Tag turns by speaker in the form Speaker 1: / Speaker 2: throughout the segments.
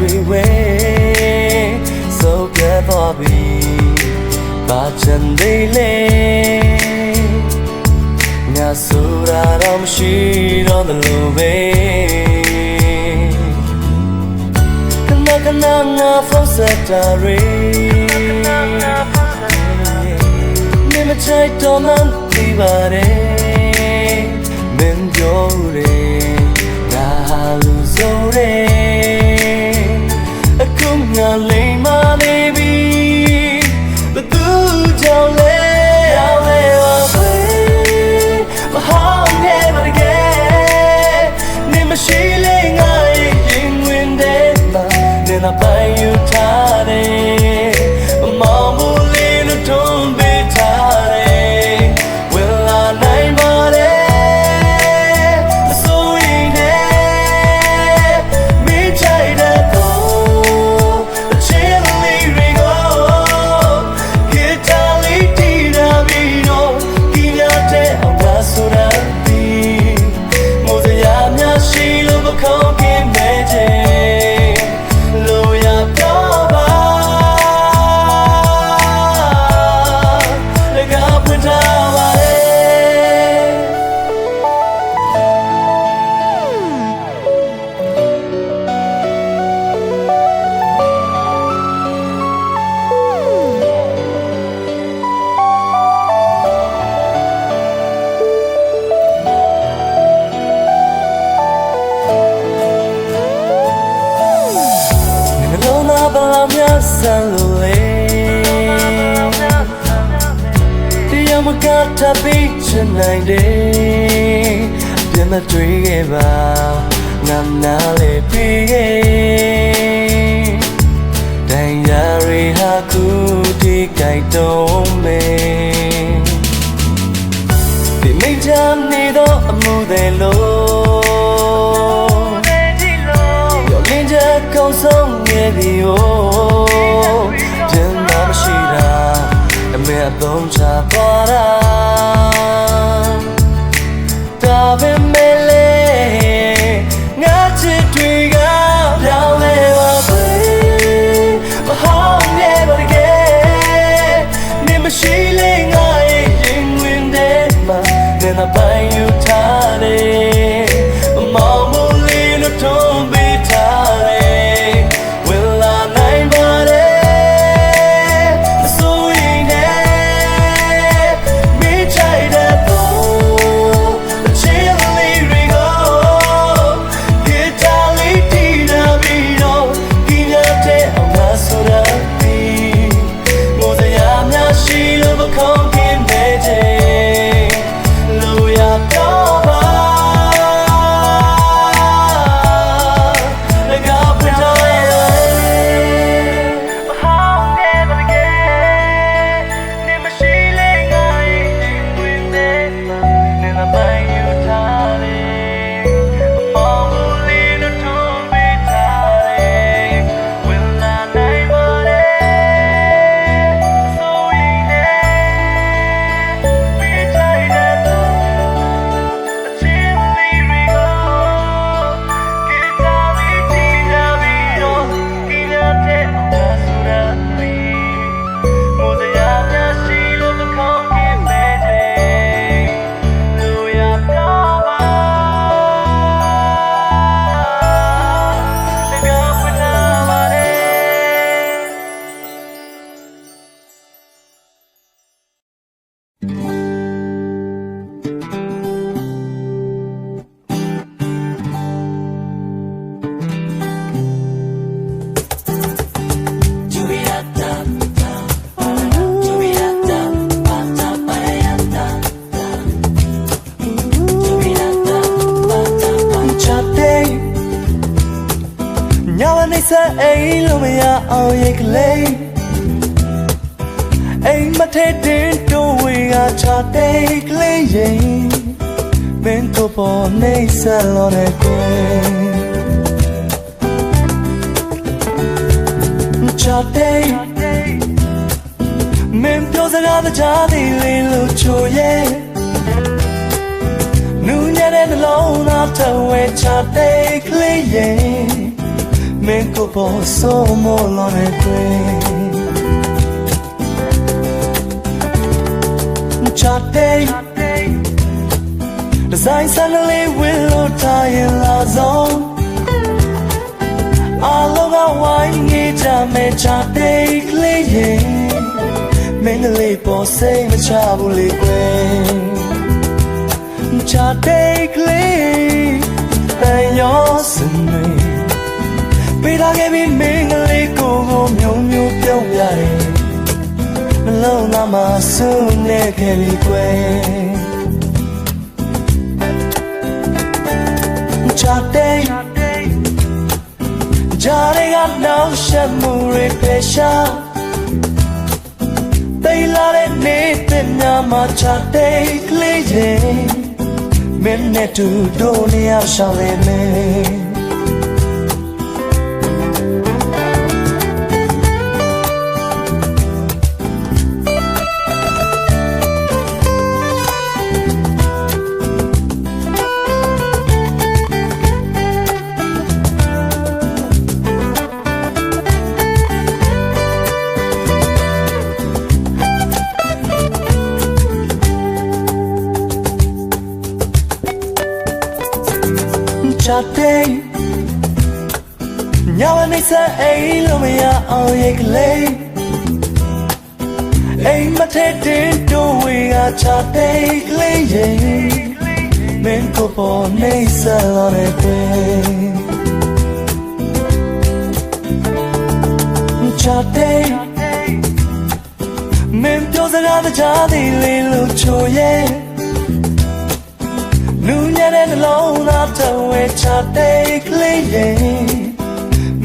Speaker 1: တွေဝဲဆိုကဲတော့ပြီဘာချန်ဒီလေငါဆိုရာတော့မရှိတော့တယ်လို့ပဲကနကနငါဖုန်းဆက်တာရီမင်းမချိုက်တော့မှန်းပြပါတယ်မင်းပြောတယ်ငါဟာလူဆိုတယ် ကတပီးချင်နိုင်တယ်ပြမတွေ့ခဲ့ပါငါနာလေးပြီးခဲ့တိုင်ရရီဟာခုဒီကြိုက်တော့မေဒီမိတ်ချမ်းနေတော့အမှုတယ်လို့ရောင်းနေကြကုန်ဆုံးရဲ့ဒီ oh lumea तुमच्या परा Dove me အောင်ရိတ်ကလေးအိမ်မထဲတင်တို့ဝေကချတဲ့ကလေးရင်မင်းတို့ပေါ်နေဆလော်တဲ့ကိုချတဲ့မင်းပြောစကားကြားသေးလေလို့ချိုရဲ့နူးညံ့တဲ့နှလုံးသားထဝဲချတဲ့ကလေးရင် မင်းကလေးပေါ်စိတ်မချဘူးလေကွယ်ချတဲ့ကလေးတန်ရောစနေ ပေးထားခဲ့ပြီးမင်းကလေးကိုကိုမျိုးမျိုးပြုံးရတယ်နှလုံးသားမှာဆုနေခဲ့ပြီကွယ်ချတဲ့ဂျာရီကနောက်ဆက်မှုတွေပဲရှာတိတ်လာတဲ့နေတဲ့ညမှာချတဲ့ကလေးရဲ့မင်းနဲ့တူတို့နေရရှောင်းနေမယ် အောင်ရိတ်ကလေးအိမ်မထဲတင်တို့ဝေကချတဲ့ကလေးရဲ့မင်းကိုပေါ်နေစလာတဲ့ကွယ်ချတဲ့မင်းပြောစကားတကြားသေးလေးလို့ချိုရဲ့နူးညံ့တဲ့နှလုံး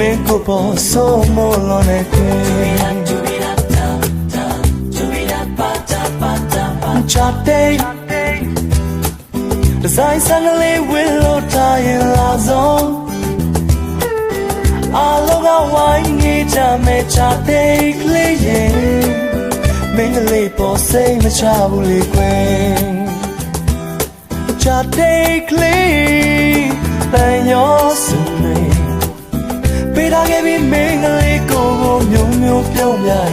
Speaker 1: သားတဝဲချတဲ့ကလေးရဲ့မင်းကိုပေါ်ဆုံးမလို့နဲ့ကွယ်ချတဲ့ Design suddenly will tie la zone အလောကဝိုင်းနေကြမဲ့ချတဲ့ကလေးရဲ့မင်းကလေးပေါ်စိတ်မချဘူးလေ ပေးထားခဲ့ပြီးမင်းကလေးကိုကိုမျိုးမျိုးပြုံးပြရဲ့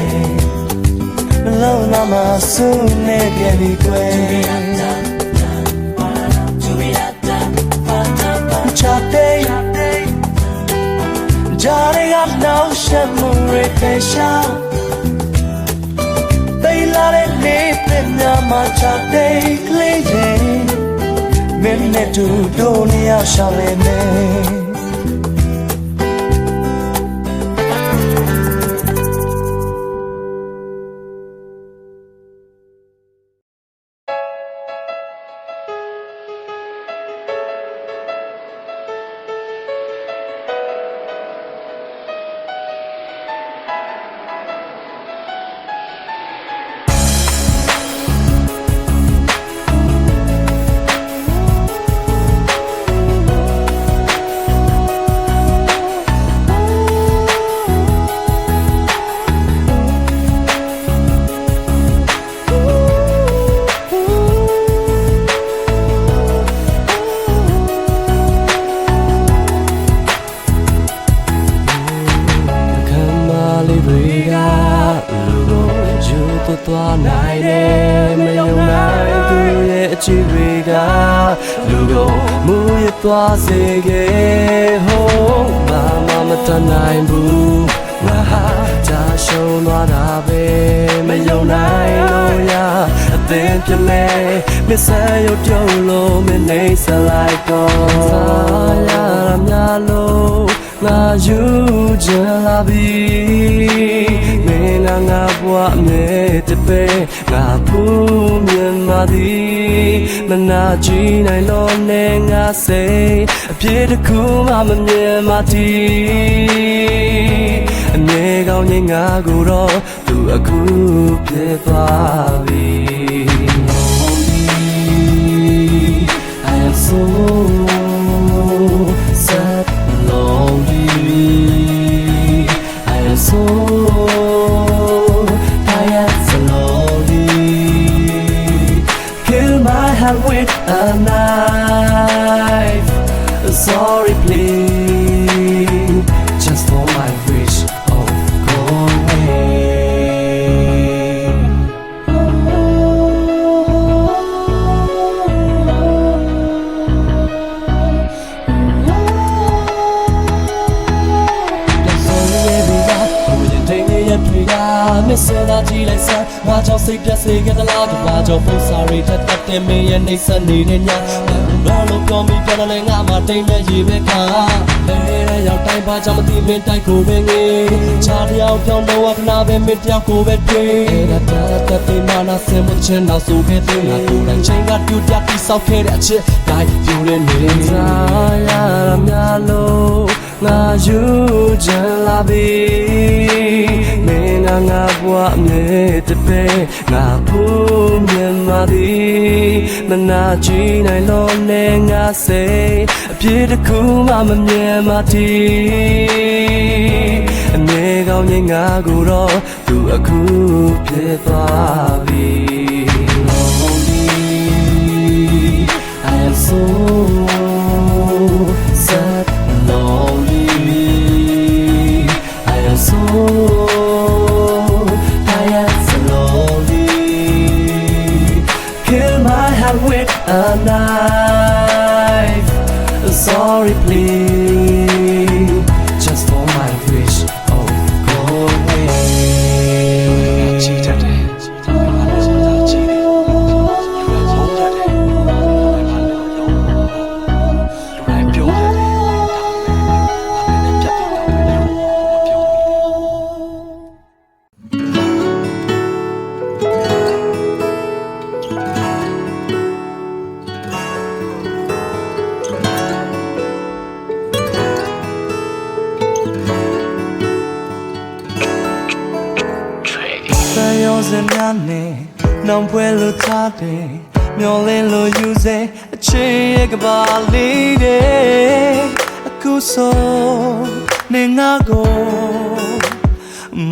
Speaker 1: နှလုံးသားမှာဆုနေပြန်ဒီကွယ်ချတဲ့ဂျာရီကနောက်ဆက်မှုတွေပဲရှာတိတ်လာတဲ့နေတဲ့ညမှာချတဲ့ကလေးရဲ့မင်းနဲ့တူတို့နေရရှောင်းနေမယ် စေခဲ့ဟိုးဘာမှမတတ်နိုင်ဘူးငါဟာကြာရှုံးသွားတာပဲမယုံနိုင်လို့ရအသင်ပြလဲမဆန်ရုပ်ပြုံးလို့မနေစလိုက်တော့စားရများလို့ ငါယူချင်လာပြီမင်းကငါဘဝမဲ့တပဲငါဖူးမြင်ပါသည်မနာကြည့်နိုင်လို့နဲ့ငါစိတ်အပြည့်တစ်ခုမှမမြင်ပါသည်အနေကောင်းခြင်းငါကိုတော့သူအခုပြေသွားပြီ I am so Missing ကြည့်လိုက်စမ်းငါကြောင့်စိတ်ပြတ်စေခဲ့သလားကဘာကြောင့်ဖုန်းစာရီတက်တက်တင်မင်းရဲ့နှိမ့်ဆက်နေတဲ့ညတော့လို့ပြောမိပြန်တယ်ငါမှတိမ်မဲ့ရေပဲခါလဲတဲ့ရောက်တိုင်းပါကြောင့်မသိမင်းတိုက်ကိုပဲငေးချားတယောက်ပြောင်းတော့ခဏပဲမင်းတယောက်ကိုပဲတွေ့အဲ့ဒါတက်တက်မနာစင်မချင်တော့ဆိုခဲ့တဲ့ငါကိုယ်တိုင်ချိန်ကတူတက်ပြီးဆောက်ခဲ့တဲ့အချစ်တိုင်းပြူရနေစားရများလို့ ငါယူချင်လာပြီမင်းကငါဘဝအမြဲတပဲငါဖို့မြင်ပါသည်မနာကြည့်နိုင်လို့နဲ့ငါစိတ်အပြည့်တစ်ခုမှမမြင်ပါသည်အနေကောင်းရင်ငါကိုတော့သူအခုဖြစ်သွားပြီ am so tired so lonely Kill my heart with a knife
Speaker 2: မျောလ
Speaker 1: င်းလို့ယူစေအချစ်ရဲ့ကဘာလေးတဲ့အခုဆိုနေငါကို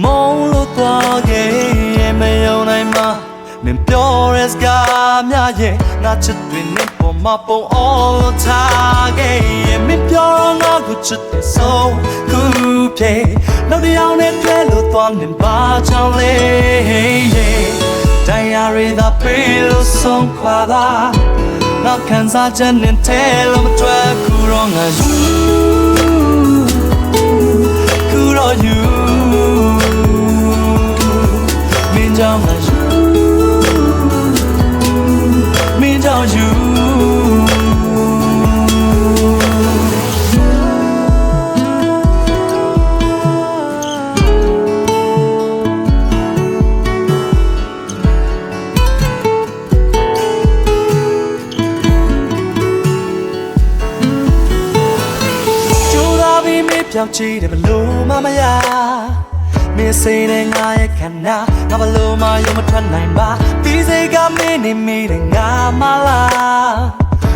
Speaker 1: မောင်းလို့သွားခဲ့မယုံနိုင်မှာမင်းပြောတဲ့စကားများရဲ့ငါချစ်တွေနဲ့ပေါ်မှာပုံအောင်လို့ထားခဲ့မင်းပြောတော့ငါကိုချစ်တဲ့ဆုံးခုပြေနောက်တစ်ယောက်နဲ့တွေ့လို့သွားနေပါကြောင့်လေ တရားရည်သာပေးလို့ဆုံးခွာတာနောက်ခံစားချက်နဲ့ထဲလို့မတွေ့ခုတော့ငါ ငါဘလို့မှယုံမထွက်နိုင်ပါဒီစိတ်ကမင်းနေမိတယ်ငါမလား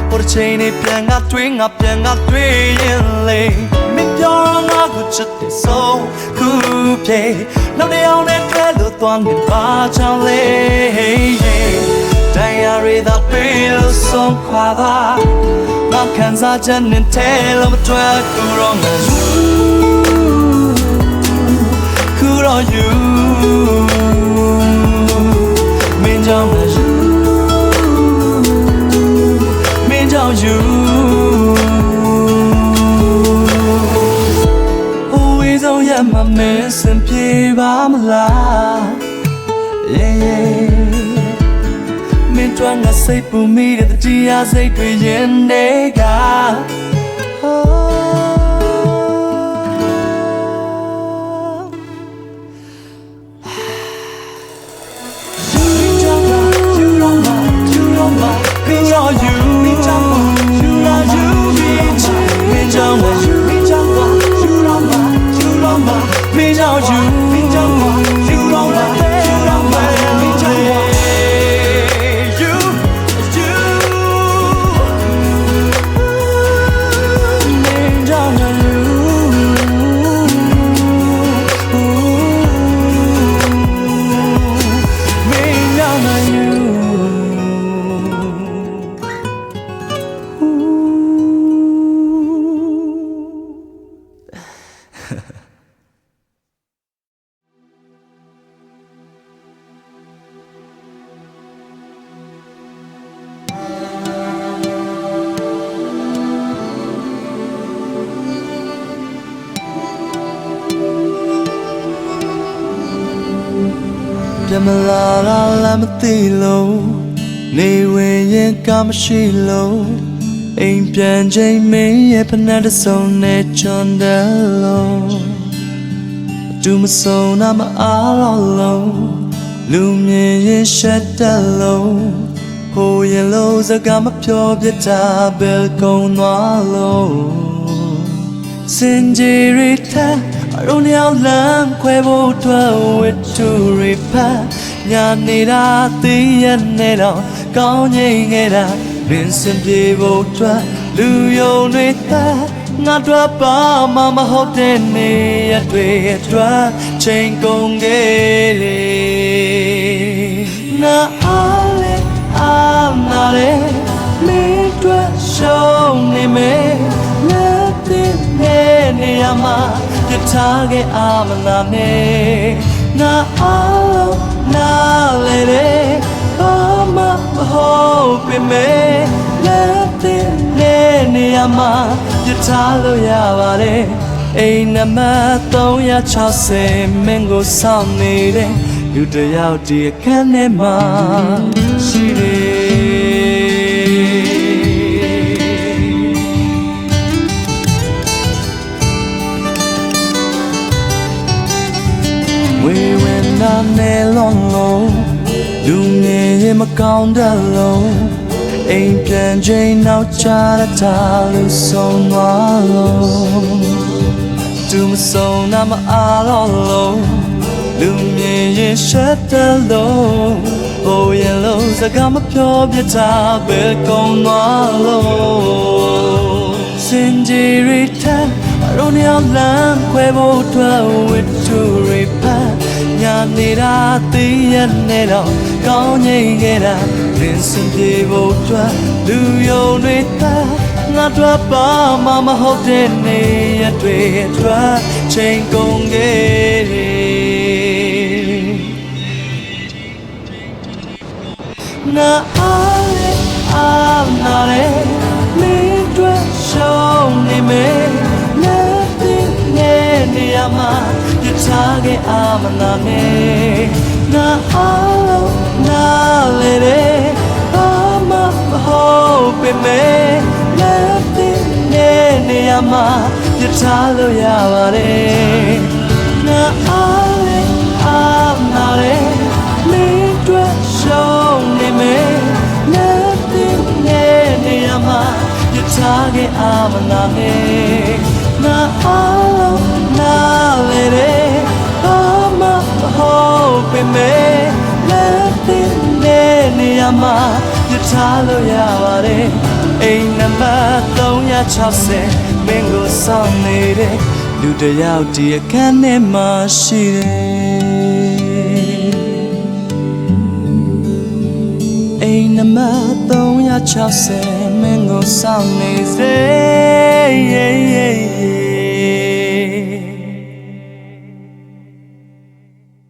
Speaker 1: ဟိုတစ်ချိန်နဲ့ပြန်ငါတွေးငါပြန်ငါတွေးရင်လေမင်းပြောတော့ငါကိုချစ်တယ်ဆုံးခုပြေနောက်တစ်ယောက်နဲ့တွေ့လို့သွားနေပါချောင်းလေတရားရည်သာပေးလို့ဆုံးခွာတာငါခံစားချက်နဲ့ထဲလို့မတွေ့ခုတော့ငါယူခုတော့ မလား yeah, yeah. မင်းတို့ငါစိတ်ပူမိတဲ့တရားစိတ်တွေရင်နေက မလာလာလာမသိလို့နေဝင်ရင်ကမရှိလို့အိမ်ပြန်ချိန်မင်းရဲ့ဖနက်တစ်စုံနဲ့ချွန်တယ်လို့အတူမဆုံးနာမအားတော့လို့လူမြင်ရင်ရှက်တယ်လို့ဟိုရင်လို့စကားမပြောပြတာဘယ်ကုံသွားလို့စင်ကြီးရထားအ ရုံးရောက်လမ်းခွဲဖို့အတွက်ဝတ္ထုရိဖတ်ညာနေတာသိရနေတော့ကောင်းငိမ့်ခဲ့တာပင်စင်ပြေဖို့အတွက်လူယုံတွေသားငါတို့ပါမမဟုတ်တဲ့နေရတွေအတွက်ချိန်ကုန်ခဲ့လေနာအားလေအားနာလေမင်းတို့ရှုံးနေမယ်လက်တဲ့နေရမှာ ပြထားခဲ့အာမနာနဲ့နာအားလုံးနာလေတဲ့ဘာမှမဟုတ်ပေမဲ့လက်တဲ့နေရမှာပြထားလို့ရပါတယ်အိမ်နံပါတ်360မင်းကိုစောင့်နေတဲ့လူတစ်ယောက်ဒီအခန်းထဲမှာရှိတယ် နာနဲ့လုံးလုံးလူငယ်ရင်မကောင်းတဲ့လုံးအိမ်ပြန်ချိန်နောက်ချရတာလူဆုံးသွားလုံးသူမဆုံးနာမအားတော့လုံးလူမြင်ရင်ရှက်တဲ့လုံးဟိုရင်လုံးစကားမပြောပြတာပဲကုန်းသွားလုံးစင်ကြီးရထားအရုံးရောက်လမ်းခွဲဖို့အတွက်ဝတ္ထုရိဖတ်ညာ နေတာသိရနေတော့ကောင်းငိမ့်ခဲ့တာလင်းစင်ပြေဖို့အတွက်လူယုံတွေသားငါတို့ပါမမဟုတ်တဲ့နေရတွေအတွက်ချိန်ကုန်ခဲ့တယ်နာအားလေအားနာလေမင်းတို့ရှုံးနေမယ်လက်တင်နေနေရမှာပြ ထားခဲ့အာမနာနဲ့နာအားလုံးနာလေတဲ့ဘာမှမဟုတ်ပေမဲ့လက်တင်နေနေရမှာပြထားလို့ရပါတယ်နာအားလေအားနာလေမင်းတို့ရှုံးနေမယ်လက်တင်နေနေရမှာပြထားခဲ့အာမနာနဲ့နာအားလုံးနာလေတဲ့ဘာ မှမဟုတ်ပေမဲ့လက်တင်နေနေရမှာပြထားလို့ရပါတယ်အိမ်နံပါတ်360မင်းကိုစောင့်နေတဲ့လူတစ်ယောက်ဒီအခန်းထဲမှာရှိတယ်အိမ်နံပါတ်360မင်းကိုစောင့်နေစေ